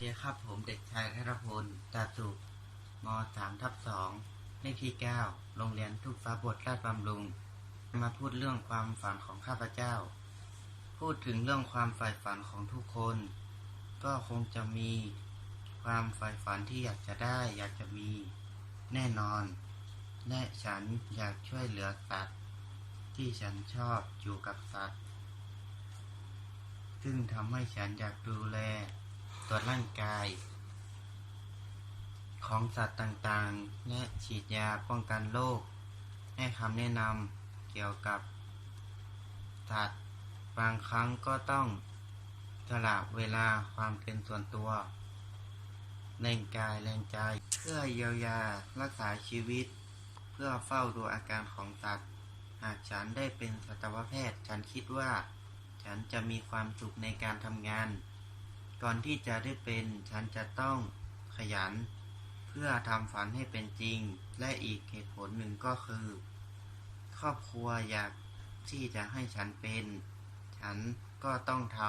สดีครับผมเด็กชายธนพลตาสุมสามทับสองเลขที่เก้าโรงเรียนทุกฟ้าบทราชบำรุง มาพูดเรื่องความฝันของข้าพเจ้า พูดถึงเรื่องความใฝ่ฝันของทุกคน ก็คงจะมีความใฝ่ฝันที่อยากจะได้ อยากจะมีแน่นอน และฉันอยากช่วยเหลือสัตว์ ที่ฉันชอบอยู่กับสัตว์ ซึ่งทำให้ฉันอยากดูแล ตัวจร่างกาย ของสัตว์ต่างๆ และฉีดยาป้องกันโรคให้คำแนะนำเกี่ยวกับสัตว์บางครั้งก็ต้องสละเวลาความเป็นส่วนตัว แรงกายแรงใจ เพื่อเยียวยารักษาชีวิต เพื่อเฝ้าดูอาการของสัตว์ หากฉันได้เป็นสัตวแพทย์ ฉันคิดว่า ฉันจะมีความสุขในการทำงาน ก่อนที่จะได้เป็นฉันจะต้องขยัน เพื่อทำฝันให้เป็นจริง และอีกเหตุผลหนึ่งก็คือ ครอบครัวอยากที่จะให้ฉันเป็น ฉันก็ต้องท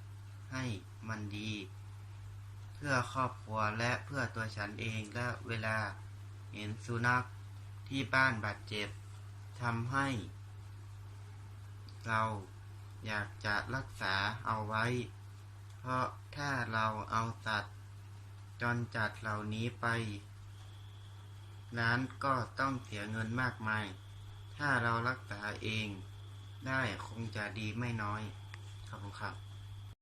ำให้มันดี เพื่อครอบครัวและเพื่อตัวฉันเองและเวลาเห็นสุนัขที่บ้านบาดเจ็บทำให้ เราอยากจะรักษาเอาไว้ ราะถ้าเราเอาสัตว์จรจัดเหล่านี้ไปร้านก็ต้องเสียเงินมากมาย ถ้าเรารักษาเอง ได้คงจะดีไม่น้อย ขอบคุณครับ